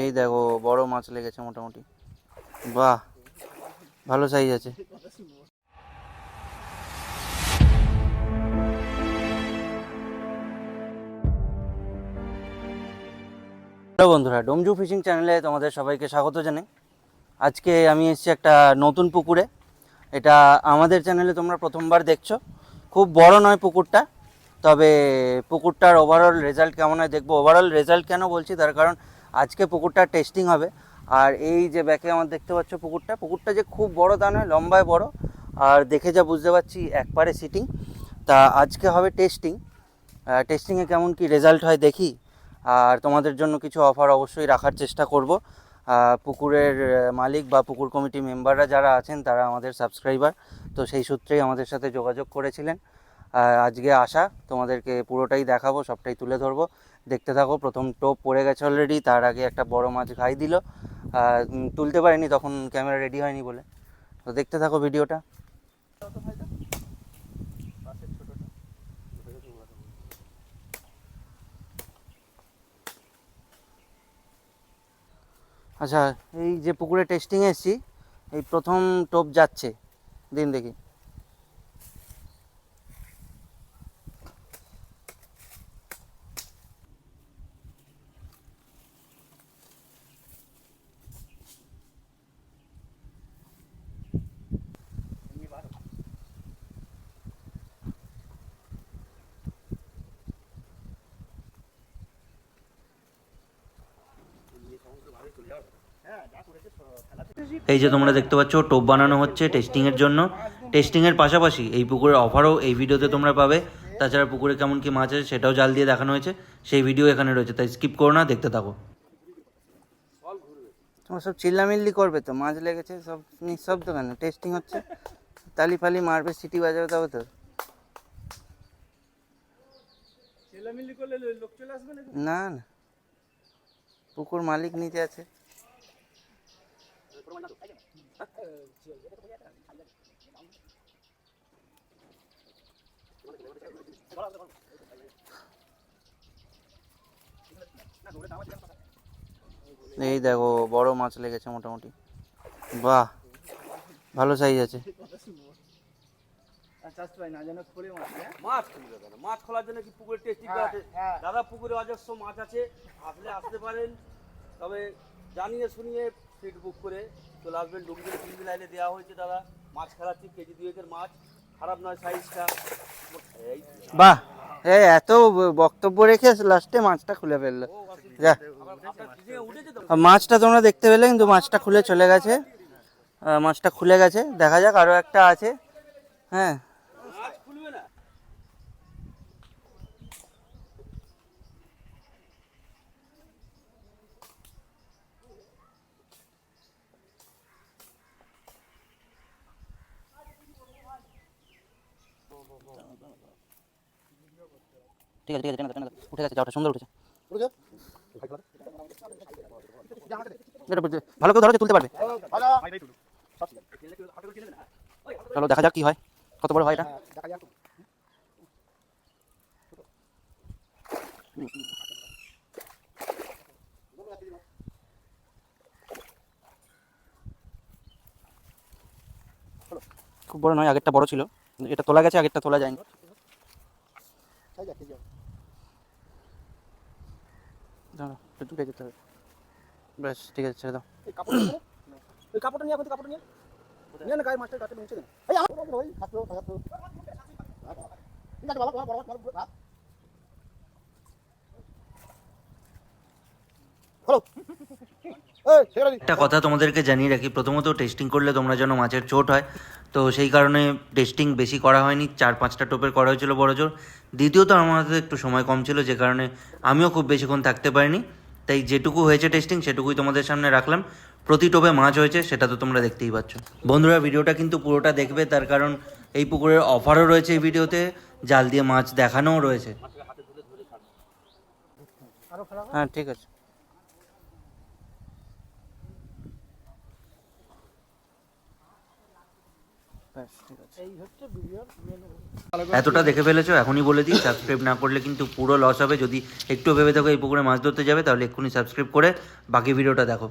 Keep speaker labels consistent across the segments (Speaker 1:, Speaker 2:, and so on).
Speaker 1: এই দেখো, বড় মাছ লেগেছে মোটামুটি। বাহ, ভালো সাইজ আছে। হ্যালো বন্ধুরা, ডোমজু ফিশিং চ্যানেলে তোমাদের সবাইকে স্বাগত জানাই। আজকে আমি এসেছি একটা নতুন পুকুরে। এটা আমাদের চ্যানেলে তোমরা প্রথমবার দেখছ। খুব বড় নয় পুকুরটা, তবে পুকুরটার ওভারঅল রেজাল্ট কেমন হয় দেখব। ওভারঅল রেজাল্ট কেন বলছি? তার কারণ আজকে পুকুরটার টেস্টিং হবে। আর এই যে ব্যাকে আমার দেখতে পাচ্ছ পুকুরটা পুকুরটা যে খুব বড় তা নয়, লম্বায় বড়। আর দেখে যা বুঝতে পারছি, একবারে সিটিং তা আজকে হবে টেস্টিং টেস্টিংয়ে কেমন কি রেজাল্ট হয় দেখি। আর তোমাদের জন্য কিছু অফার অবশ্যই রাখার চেষ্টা করব। পুকুরের মালিক বা পুকুর কমিটি মেম্বাররা যারা আছেন, তারা আমাদের সাবস্ক্রাইবার তো সেই সূত্রেই আমাদের সাথে যোগাযোগ করেছিলেন। আজকে আসা তোমাদেরকে পুরোটাই দেখাবো, সবটাই তুলে ধরবো। দেখতে থাকো, প্রথম টোপ পড়ে গেছে অলরেডি তার আগে একটা বড় মাছ খাই দিল। তুলতে পারিনি, তখন ক্যামেরা রেডি হয়নি বলে। তো দেখতে থাকো ভিডিওটা। আচ্ছা এই যে পুকুরে টেস্টিং এসেছি, এই প্রথম টোপ যাচ্ছে, দিন দেখি। এই যে তোমরা দেখতে পাচ্ছ টোপ বানানো হচ্ছে টেস্টিংয়ের জন্য। টেস্টিংয়ের পাশাপাশি এই পুকুরের অফারও এই ভিডিওতে তোমরা পাবে। তাছাড়া পুকুরে কেমন কি মাছ আছে সেটাও জাল দিয়ে দেখানো হয়েছে। সেই ভিডিও এখানে রয়েছে তাই স্কিপ করো না দেখতে থাকো। তোমার সব চিল্লামিল্লি করবে তো মাছ লেগেছে সব নিঃশব্দ কেন? টেস্টিং হচ্ছে তালি ফালি মারবে সিটি বাজাবে তবে তো।
Speaker 2: চেলামিলি করলে লোক চলে আসবে নাকি?
Speaker 1: না না। পুকুর মালিক নিচে আছে। এই দেখো বড় মাছ লেগেছে মোটামুটি। বাহ ভালো সাইজ আছে।
Speaker 2: মাছ হ্যাঁ?
Speaker 3: মাছ খুলবে কেন? মাছ খোলার জন্য কি পুকুরে টেস্টিং
Speaker 2: হ্যাঁ,
Speaker 3: আছে?
Speaker 2: হ্যাঁ।
Speaker 3: দাদা পুকুরে অজস্র মাছ আছে। আসলে আসতে পারেন। তবে জানিয়ে শুনিয়ে সিট বুক করে চলে আসবেন। ডুমজুরি ফিল্মি লাইনে দেওয়া হয়েছে দাদা মাছ খেলাচ্ছি কেজি দুয়েকের মাছ। খারাপ নয় সাইজটা এই
Speaker 1: বাহ এ এত বক্তব্য রেখে লাস্টে মাছটা খুলে ফেলল। যা। মাছটা তোমরা দেখতে পেলে কিন্তু মাছটা খুলে চলে গেছে। মাছটা খুলে গেছে। দেখা যাক আরও একটা আছে। হ্যাঁ। ঠিক আছে ঠিক আছে টেনে টেনে উঠে গেছে যাওয়াটা সুন্দর উঠেছে। ভালো করে ধরো তুলতে পারবে। চলো দেখা যাক কি হয়। কত বড় হয় এটা? খুব বড় নয় আগেরটা বড় ছিল। এটা তোলা গেছে আগেরটা তোলা যায়নি। দাঁড়াও, একটু দূরে যেতে হবে। ব্যাস ঠিক আছে ছেড়ে দাও।
Speaker 2: এই কাপড়টা নিয়ে ওই কাপড়টা নিয়ে এখন তো কাপড়টা নিয়ে। নিয়ে না গায়ে মাছটা কাটে মুছে দেন এই আমার বড় ওই হাত ধরো হাত ধরো ঠিক আছে ভালো বড় বড় বড় হ্যালো। এই ছেড়ে দিন
Speaker 1: একটা কথা তোমাদেরকে জানিয়ে রাখি প্রথমত টেস্টিং করলে তোমরা যেন মাছের চোট হয়। তো সেই কারণে টেস্টিং বেশি করা হয়নি চার পাঁচটা টোপের করা হয়েছিল বড় জোর। দ্বিতীয়ত আমাদের একটু সময় কম ছিল যে কারণে আমিও খুব বেশিক্ষণ থাকতে পারিনি। তাই যেটুকু হয়েছে টেস্টিং সেটুকুই তোমাদের সামনে রাখলাম। প্রতি টোপে মাছ হয়েছে সেটা তো তোমরা দেখতেই পাচ্ছ। বন্ধুরা ভিডিওটা কিন্তু পুরোটা দেখবে তার কারণ এই পুকুরের অফারও রয়েছে এই ভিডিওতে। জাল দিয়ে মাছ দেখানোও রয়েছে। হ্যাঁ ঠিক আছে ব্যাস ঠিক আছে
Speaker 2: এই হচ্ছে ভিডিওর মেন
Speaker 1: এতটা দেখে ফেলেছো? এখনই বলে দিই সাবস্ক্রাইব না করলে কিন্তু পুরো লস হবে। যদি একটু ভেবে থাকো এই পুকুরে মাছ ধরতে যাবে, তাহলে এক্ষুনি সাবস্ক্রাইব করে বাকি ভিডিওটা দেখো।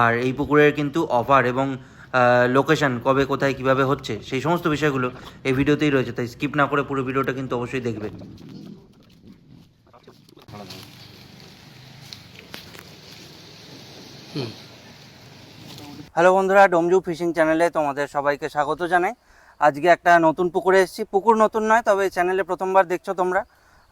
Speaker 1: আর এই পুকুরের কিন্তু অফার এবং লোকেশন কবে, কোথায়, কীভাবে হচ্ছে, সেই সমস্ত বিষয়গুলো এই ভিডিওতেই রয়েছে। তাই স্কিপ না করে পুরো ভিডিওটা কিন্তু অবশ্যই দেখবেন হ্যালো বন্ধুরা, ডোমজু ফিশিং চ্যানেলে তোমাদের সবাইকে স্বাগত জানাই। আজকে একটা নতুন পুকুরে এসেছি। পুকুর নতুন নয় তবে চ্যানেলে প্রথমবার দেখছ তোমরা।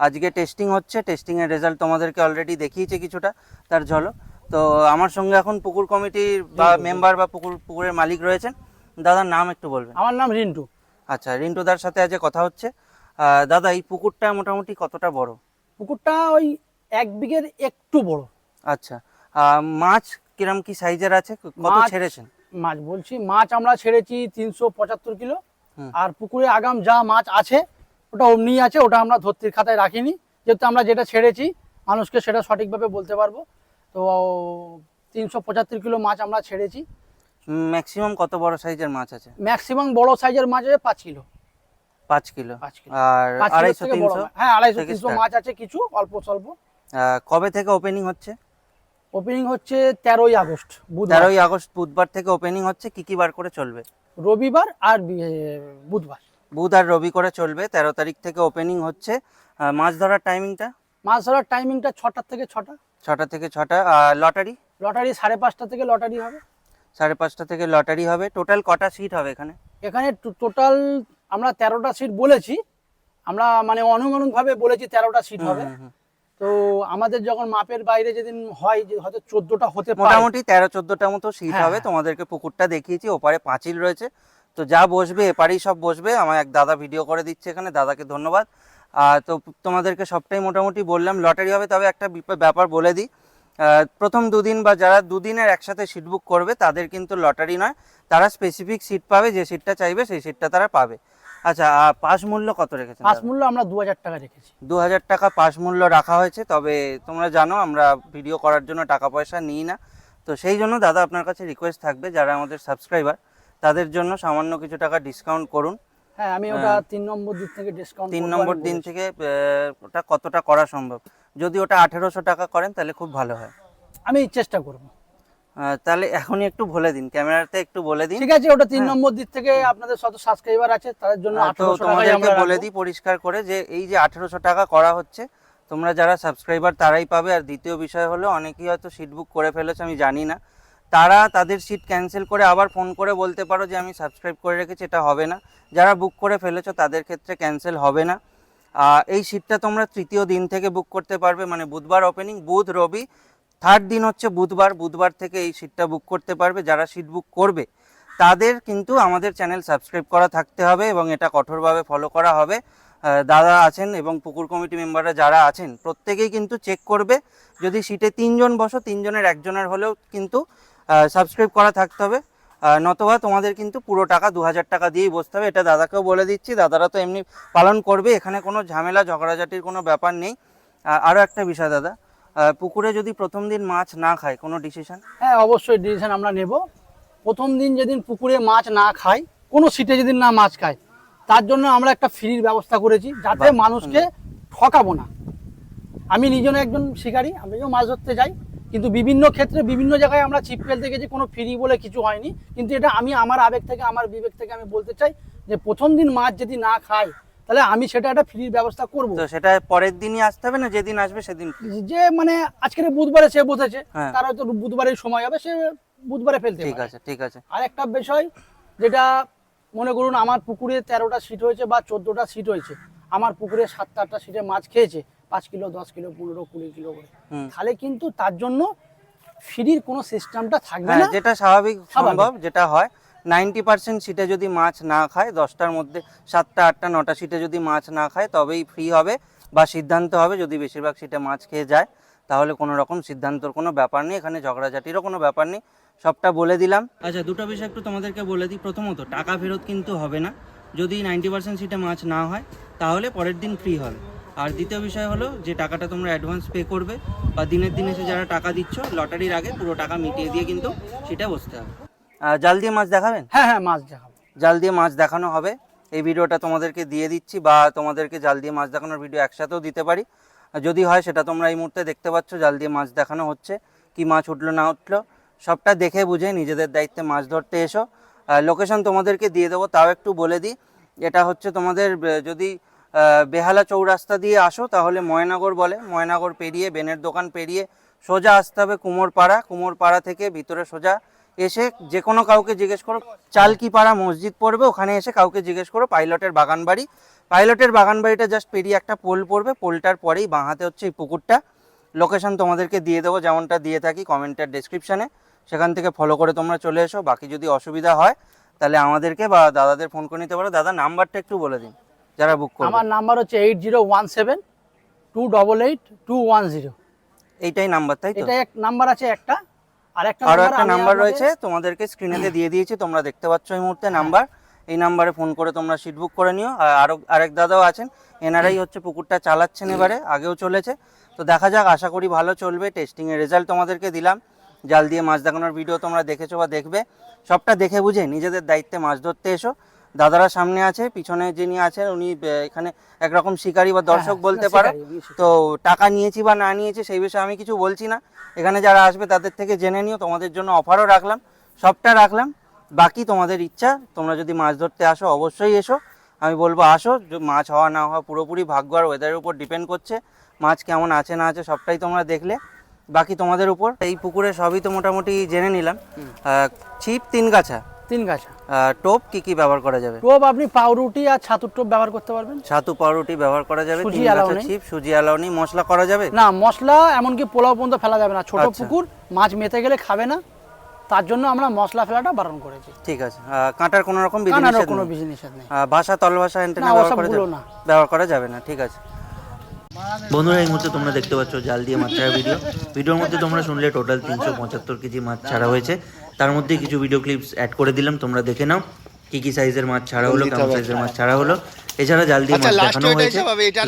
Speaker 1: আজকে টেস্টিং হচ্ছে টেস্টিংয়ের রেজাল্ট তোমাদেরকে অলরেডি দেখিয়েছে কিছুটা তার ঝলক। তো আমার সঙ্গে এখন পুকুর কমিটির বা মেম্বার বা পুকুর পুকুরের মালিক রয়েছেন। দাদার নাম একটু বলবেন।
Speaker 2: আমার নাম রিন্টু।
Speaker 1: আচ্ছা রিন্টুদার সাথে আজ কথা হচ্ছে। দাদা এই পুকুরটা মোটামুটি কতটা বড়?
Speaker 2: পুকুরটা ওই এক বিঘের একটু বড়।
Speaker 1: আচ্ছা মাছ কিরম কি সাইজের আছে? কত ছেড়েছেন?
Speaker 2: মাছ বলছি মাছ আমরা ছেড়েছি তিনশো পঁচাত্তর কিলো। আর পুকুরে আগাম যা মাছ আছে ওটা অমনি আছে ওটা আমরা ধরতির খাতায় রাখিনি। যেহেতু আমরা যেটা ছেড়েছি মানুষকে সেটা সঠিকভাবে বলতে পারব। তো তিনশো পঁচাত্তর কিলো মাছ আমরা ছেড়েছি।
Speaker 1: ম্যাক্সিমাম কত বড় সাইজের মাছ আছে?
Speaker 2: ম্যাক্সিমাম বড় সাইজের মাছ আছে পাঁচ কিলো।
Speaker 1: পাঁচ কিলো? আর আড়াইশো তিনশো
Speaker 2: হ্যাঁ আড়াইশো তিনশো মাছ আছে কিছু অল্প স্বল্প।
Speaker 1: কবে থেকে ওপেনিং হচ্ছে?
Speaker 2: ওপেনিং হচ্ছে তেরোই আগস্ট
Speaker 1: তেরোই আগস্ট বুধবার থেকে ওপেনিং হচ্ছে কি কি বার করে চলবে?
Speaker 2: রবিবার আর বুধবার।
Speaker 1: বুধ আর রবি করে চলবে তেরো তারিখ থেকে ওপেনিং হচ্ছে। মাছ ধরার টাইমিংটা
Speaker 2: মাছ ধরার টাইমিংটা ছটার থেকে ছটা।
Speaker 1: ছটা থেকে ছটা। আর লটারি
Speaker 2: লটারি সাড়ে পাঁচটা থেকে লটারি হবে।
Speaker 1: সাড়ে পাঁচটা থেকে লটারি হবে। টোটাল কটা সিট হবে এখানে?
Speaker 2: এখানে টোটাল আমরা তেরোটা সিট বলেছি। আমরা মানে অনুমানভাবে বলেছি তেরোটা সিট হবে। তো আমাদের যখন মাপের বাইরে যেদিন হয় যে হয়তো চোদ্দটা হতে
Speaker 1: মোটামুটি তেরো চোদ্দটা মতো সিট
Speaker 2: হ্যাঁ,
Speaker 1: হবে।
Speaker 2: হ্যাঁ।
Speaker 1: তোমাদেরকে পুকুরটা দেখিয়েছি ওপারে পাঁচিল রয়েছে। তো যা বসবে এপারেই সব বসবে। আমার এক দাদা ভিডিও করে দিচ্ছে এখানে দাদাকে ধন্যবাদ। আর তো তোমাদেরকে সবটাই মোটামুটি বললাম। লটারি হবে তবে একটা ব্যাপার বলে দিই। প্রথম দুদিন বা যারা দুদিনের একসাথে সিট বুক করবে তাদের কিন্তু লটারি নয়। তারা স্পেসিফিক সিট পাবে যে সিটটা চাইবে সেই সিটটা তারা পাবে। আচ্ছা পাস মূল্য কত রেখেছেন
Speaker 2: পাঁচ মূল্য আমরা দু হাজার টাকা রেখেছি।
Speaker 1: দু হাজার টাকা পাস মূল্য রাখা হয়েছে তবে তোমরা জানো আমরা ভিডিও করার জন্য টাকা পয়সা নিই না। তো সেই জন্য দাদা আপনার কাছে রিকোয়েস্ট থাকবে যারা আমাদের সাবস্ক্রাইবার তাদের জন্য সামান্য কিছু টাকা ডিসকাউন্ট করুন।
Speaker 2: হ্যাঁ আমি ওটা তিন নম্বর দিক থেকে ডিসকাউন্ট
Speaker 1: তিন নম্বর দিন থেকে ওটা কতটা করা সম্ভব? যদি ওটা আঠেরোশো টাকা করেন তাহলে খুব ভালো হয়।
Speaker 2: আমি চেষ্টা করব।
Speaker 1: তাহলে এখনই একটু বলে দিন ক্যামেরাতে একটু বলে দিন।
Speaker 2: ঠিক আছে ওটা তিন নম্বর দিক থেকে আপনাদের শত সাবস্ক্রাইবার আছে তাদের জন্য টাকাই
Speaker 1: তোমাদেরকে বলে দিই পরিষ্কার করে যে এই যে আঠেরোশো টাকা করা হচ্ছে তোমরা যারা সাবস্ক্রাইবার তারাই পাবে। আর দ্বিতীয় বিষয় হলো অনেকেই হয়তো সিট বুক করে ফেলেছে আমি জানি না। তারা তাদের সিট ক্যান্সেল করে আবার ফোন করে বলতে পারো যে আমি সাবস্ক্রাইব করে রেখেছি এটা হবে না। যারা বুক করে ফেলেছো তাদের ক্ষেত্রে ক্যান্সেল হবে না। এই সিটটা তোমরা তৃতীয় দিন থেকে বুক করতে পারবে মানে বুধবার ওপেনিং বুধ রবি থার্ড দিন হচ্ছে বুধবার বুধবার থেকে এই সিটটা বুক করতে পারবে, যারা সিট বুক করবে, তাদের কিন্তু আমাদের চ্যানেল সাবস্ক্রাইব করা থাকতে হবে এবং এটা কঠোরভাবে ফলো করা হবে। দাদা আছেন এবং পুকুর কমিটি মেম্বাররা যারা আছেন, প্রত্যেকেই কিন্তু চেক করবে। যদি সিটে তিনজন বসো, তিনজনের একজনের হলেও কিন্তু সাবস্ক্রাইব করা থাকতে হবে। নতবা তোমাদের কিন্তু পুরো টাকা দু হাজার টাকা দিয়েই বসতে হবে, এটা দাদাকেও বলে দিচ্ছি। দাদারা তো এমনি পালন করবে, এখানে কোনো ঝামেলা, ঝগড়াঝাটির কোনো ব্যাপার নেই। আরও একটা বিষয় দাদা পুকুরে যদি প্রথম দিন মাছ না খায় কোনো ডিসিশন
Speaker 2: হ্যাঁ অবশ্যই ডিসিশন আমরা নেব। প্রথম দিন যেদিন পুকুরে মাছ না খায় কোনো সিটে যেদিন না মাছ খায় তার জন্য আমরা একটা ফ্রির ব্যবস্থা করেছি যাতে মানুষকে ঠকাবো না। আমি নিজেও একজন শিকারী আমিও মাছ ধরতে যাই কিন্তু বিভিন্ন ক্ষেত্রে বিভিন্ন জায়গায় আমরা ছিপ ফেলতে গেছি কোনো ফ্রি বলে কিছু হয়নি। কিন্তু এটা আমি আমার আবেগ থেকে আমার বিবেক থেকে আমি বলতে চাই যে প্রথম দিন মাছ যদি না খায় তাহলে আমি সেটা একটা ফ্রির ব্যবস্থা করব।
Speaker 1: তো সেটা পরের দিনই আসতে হবে না? যেদিন আসবে সেদিন
Speaker 2: যে মানে আজকের বুধবারে সে বসেছে
Speaker 1: হ্যাঁ।
Speaker 2: তার হয়তো বুধবারের সময় হবে সে বুধবারে ফেলতে
Speaker 1: ঠিক আছে ঠিক আছে।
Speaker 2: আর একটা বিষয় যেটা মনে করুন আমার পুকুরে তেরোটা সিট হয়েছে বা চোদ্দোটা সিট হয়েছে। আমার পুকুরে সাতটা আটটা সিটে মাছ খেয়েছে পাঁচ কিলো দশ কিলো পনেরো কুড়ি কিলো করে। তাহলে কিন্তু তার জন্য ফ্রির কোনো সিস্টেমটা থাকবে
Speaker 1: হ্যাঁ
Speaker 2: না।
Speaker 1: যেটা স্বাভাবিক
Speaker 2: স্বাভাবিক।
Speaker 1: সম্ভব যেটা হয় নাইনটি পার্সেন্ট সিটে যদি মাছ না খায়, দশটার মধ্যে সাতটা, আটটা, নটা সিটে যদি মাছ না খায়, তবেই ফ্রি হবে বা সিদ্ধান্ত হবে যদি বেশিরভাগ সিটে মাছ খেয়ে যায়। তাহলে কোনো রকম সিদ্ধান্তর কোনো ব্যাপার নেই, এখানে ঝগড়াঝাটিরও কোনো ব্যাপার নেই। সবটা বলে দিলাম। আচ্ছা দুটো বিষয় একটু তোমাদেরকে বলে দিই। প্রথমত, টাকা ফেরত কিন্তু হবে না। যদি নাইনটি পার্সেন্ট সিটে মাছ না হয়, তাহলে পরের দিন ফ্রি হবে। আর দ্বিতীয় বিষয় হলো, যে টাকাটা তোমরা অ্যাডভান্স পে করবে বা দিনের দিন এসে যারা টাকা দিচ্ছ, লটারির আগে পুরো টাকা মিটিয়ে দিয়ে কিন্তু সেটা বসতে হবে। জাল দিয়ে মাছ দেখাবেন?
Speaker 2: হ্যাঁ হ্যাঁ মাছ দেখাবো।
Speaker 1: জাল দিয়ে মাছ দেখানো হবে। এই ভিডিওটা তোমাদেরকে দিয়ে দিচ্ছি বা তোমাদেরকে জাল দিয়ে মাছ দেখানোর ভিডিও একসাথেও দিতে পারি। যদি হয় সেটা তোমরা এই মুহূর্তে দেখতে পাচ্ছ জাল দিয়ে মাছ দেখানো হচ্ছে। কি মাছ উঠল না উঠল সবটা দেখে বুঝে নিজেদের দায়িত্বে মাছ ধরতে এসো। লোকেশন তোমাদেরকে দিয়ে দেবো তাও একটু বলে দিই। এটা হচ্ছে তোমাদের যদি বেহালা চৌরাস্তা দিয়ে আসো তাহলে ময়নাগর বলে। ময়নাগর পেরিয়ে বেনের দোকান পেরিয়ে সোজা আসতে হবে কুমোরপাড়া। কুমোরপাড়া থেকে ভিতরে সোজা এসে যে কোনো কাউকে জিজ্ঞেস করো চালকিপাড়া মসজিদ পড়বে ওখানে এসে কাউকে জিজ্ঞেস করো পাইলটের বাগান বাড়ি পাইলটের বাগান বাড়িটা জাস্ট পেরিয়ে একটা পোল পড়বে পোলটার পরেই বাঁহাতে হচ্ছে এই পুকুরটা। লোকেশন তোমাদেরকে দিয়ে দেবো যেমনটা দিয়ে থাকি কমেন্টের ডেসক্রিপশানে সেখান থেকে ফলো করে তোমরা চলে এসো বাকি যদি অসুবিধা হয় তাহলে আমাদেরকে বা দাদাদের ফোন করে নিতে পারো। দাদা নাম্বারটা একটু বলে দিন যারা বুক করবে।
Speaker 2: আমার নাম্বার হচ্ছে eight zero one seven two double eight two one zero
Speaker 1: এইটাই নাম্বার তাই তো?
Speaker 2: এটা এক নাম্বার আছে একটা। আর একটা নাম্বার
Speaker 1: রয়েছে তোমাদেরকে স্ক্রিনেতে দিয়ে দিয়েছি তোমরা দেখতে পাচ্ছ এই মুহূর্তে নাম্বার এই নাম্বারে ফোন করে তোমরা সিট বুক করে নিও। আর আরও আরেক দাদাও আছেন এনারাই হচ্ছে পুকুরটা চালাচ্ছেন এবারে আগেও চলেছে। তো দেখা যাক আশা করি ভালো চলবে টেস্টিংয়ের রেজাল্ট তোমাদেরকে দিলাম। জাল দিয়ে মাছ দেখানোর ভিডিও তোমরা দেখেছ বা দেখবে। সবটা দেখে বুঝে নিজেদের দায়িত্বে মাছ ধরতে এসো। দাদারা সামনে আছে পিছনে যিনি আছেন উনি এখানে একরকম শিকারী বা দর্শক
Speaker 2: হ্যাঁ,
Speaker 1: বলতে পারো। তো টাকা নিয়েছি বা না নিয়েছি সেই বিষয়ে আমি কিছু বলছি না। এখানে যারা আসবে তাদের থেকে জেনে নিও তোমাদের জন্য অফারও রাখলাম সবটা রাখলাম। বাকি তোমাদের ইচ্ছা তোমরা যদি মাছ ধরতে আসো অবশ্যই এসো। আমি বলব আসো মাছ হওয়া না হওয়া পুরোপুরি ভাগ্য আর ওয়েদারের উপর ডিপেন্ড করছে। মাছ কেমন আছে না আছে সবটাই তোমরা দেখলে। বাকি তোমাদের উপর এই পুকুরে সবই তো মোটামুটি জেনে নিলাম। ছিপ তিন গাছা।
Speaker 2: তিন গাছা।
Speaker 1: আহ, টোপ কি কি ব্যবহার করা যাবে?
Speaker 2: টোপ আপনি পাউরুটি আর ছাতুর টোপ ব্যবহার করতে পারবেন।
Speaker 1: ছাতু পাউরুটি ব্যবহার করা যাবে
Speaker 2: সুজি।
Speaker 1: ছিপ সুজি অ্যালাউ নেই মশলা করা যাবে?
Speaker 2: না মশলা এমনকি পোলাও পর্যন্ত ফেলা যাবে না। ছোট
Speaker 1: আচ্ছা।
Speaker 2: পুকুর মাছ মেতে গেলে খাবে না। তার জন্য আমরা মশলা ফেলাটা বারণ করেছি।
Speaker 1: ঠিক আছে। কাঁটার কোনো রকম বিধি
Speaker 2: কানারও
Speaker 1: নিষেধ
Speaker 2: কোনো
Speaker 1: নেই।
Speaker 2: বিধি নিষেধ নেই
Speaker 1: ভাষা তল ভাষা এন্টেনা ব্যবহার করা যাবে?
Speaker 2: না।
Speaker 1: ব্যবহার করা যাবে না ঠিক আছে। বন্ধুরা এই মুহূর্তে তোমরা দেখতে পাচ্ছ জাল দিয়ে মাছ ছাড়া ভিডিও। ভিডিওর মধ্যে তোমরা শুনলে টোটাল তিনশো পঁচাত্তর কেজি মাছ ছাড়া হয়েছে। তার মধ্যে কিছু ভিডিও ক্লিপস অ্যাড করে দিলাম তোমরা দেখে নাও কি কি সাইজের মাছ ছাড়া হলো কেমন সাইজের মাছ ছাড়া হলো। এছাড়া জাল দিয়ে
Speaker 4: আচ্ছা,
Speaker 1: মাছ দেখানো হয়েছে।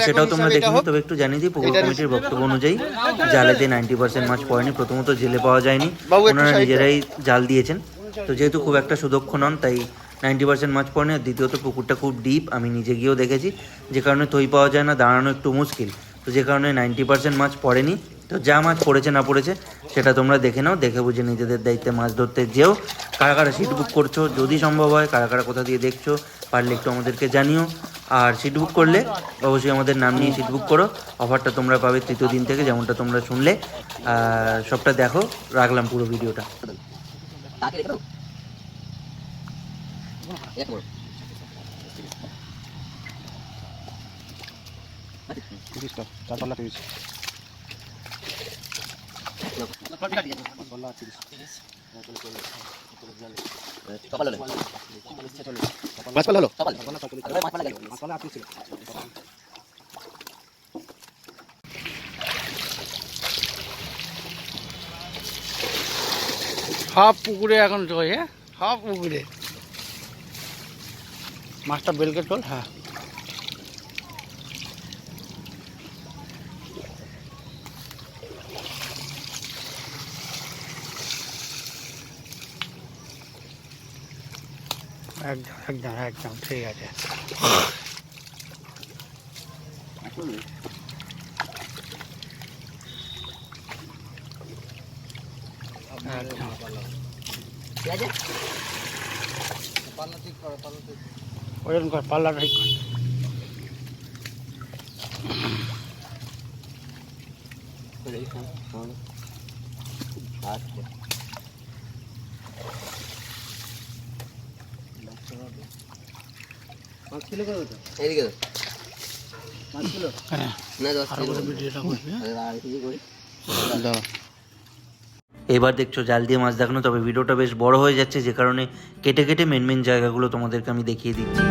Speaker 1: সেটাও তোমরা দেখে। তবে একটু জানিয়ে দিই পুকুর কমিটির বক্তব্য অনুযায়ী জালেতে নাইনটি পার্সেন্ট মাছ পড়েনি প্রথমত জেলে পাওয়া যায়নি। ওনারা নিজেরাই জাল দিয়েছেন। তো যেহেতু খুব একটা সুদক্ষ নন তাই নাইনটি পার্সেন্ট মাছ পড়েনি। আর দ্বিতীয়ত পুকুরটা খুব ডিপ আমি নিজে গিয়েও দেখেছি। যে কারণে থই পাওয়া যায় না দাঁড়ানো একটু মুশকিল। তো যে কারণে নাইনটি পার্সেন্ট মাছ পড়েনি। তো যা মাছ পড়েছে, না পড়েছে, সেটা তোমরা দেখে নাও, দেখে বুঝে নিজেদের দায়িত্বে মাছ ধরতে যেও। কারা কারা সিট বুক করছ, যদি সম্ভব হয়, কারা কারা কোথা দিয়ে দেখছ, পারলে একটু আমাদেরকে জানিও। আর সিট বুক করলে অবশ্যই আমাদের নাম নিয়ে সিট বুক করো। অফারটা তোমরা পাবে তৃতীয় দিন থেকে, যেমনটা তোমরা শুনলে। সবটা দেখো, রাখলাম পুরো ভিডিওটা।
Speaker 4: মাছ পালা হলো
Speaker 2: সব পুকুরে এখন রয়ে সব পুকুরে? মাছটা বেলকে টোল হ্যাঁ। একদম একদম একদম ঠিক আছে একদম ওজন কর পাল্লা ঠিক কর হ্যাঁ। আরও করে ভিডিওটা করবি হ্যাঁ?
Speaker 1: এবার দেখছ জাল দিয়ে মাছ দেখানো তবে ভিডিওটা বেশ বড় হয়ে যাচ্ছে যে কারণে কেটে কেটে মেন মেন জায়গাগুলো তোমাদেরকে আমি দেখিয়ে দিচ্ছি।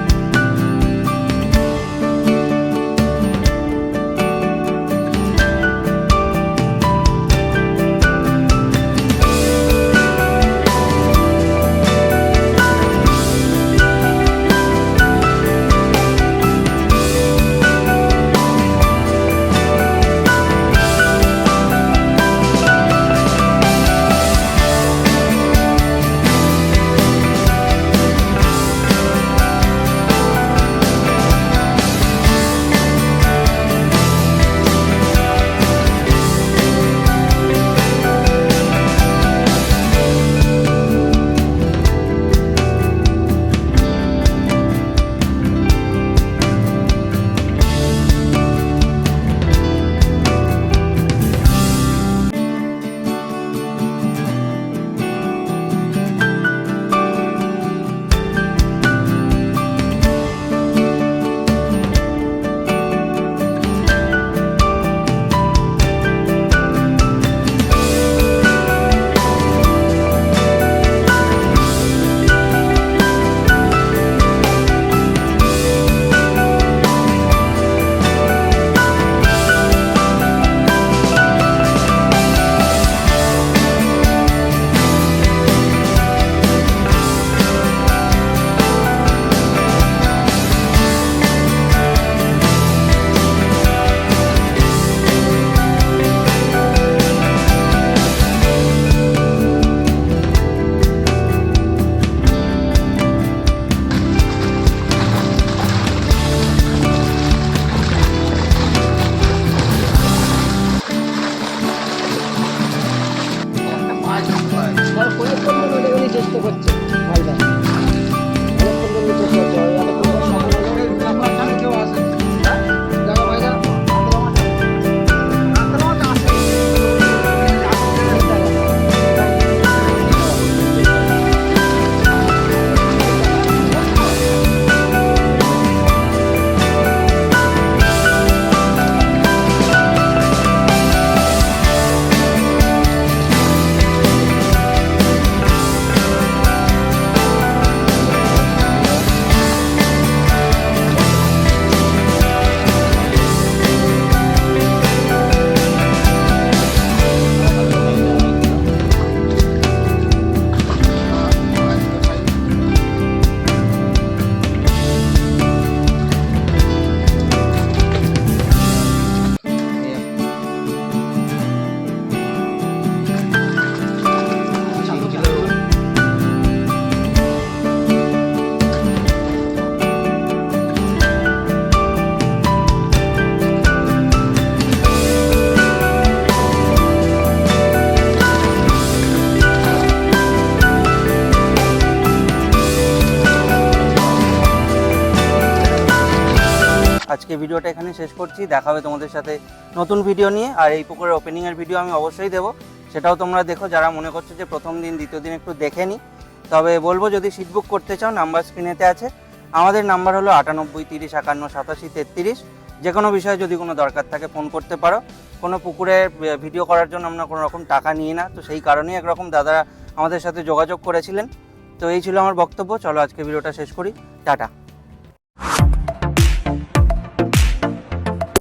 Speaker 1: আজকে ভিডিওটা এখানে শেষ করছি। দেখা হবে তোমাদের সাথে নতুন ভিডিও নিয়ে। আর এই পুকুরের ওপেনিংয়ের ভিডিও আমি অবশ্যই দেবো। সেটাও তোমরা দেখো, যারা মনে করছ যে প্রথম দিন, দ্বিতীয় দিন একটু দেখে নি। তবে বলব, যদি সিট বুক করতে চাও নাম্বার স্ক্রিনেতে আছে। আমাদের নাম্বার হলো আটানব্বই, তিরিশ, একান্ন, সাতাশি, তেত্রিশ। যে কোনো বিষয়ে যদি কোনো দরকার থাকে ফোন করতে পারো। কোনো পুকুরে ভিডিও করার জন্য আমরা কোনো রকম টাকা নিই না। তো সেই কারণেই একরকম দাদারা আমাদের সাথে যোগাযোগ করেছিলেন। তো এই ছিল আমার বক্তব্য। চলো আজকে ভিডিওটা শেষ করি। টাটা।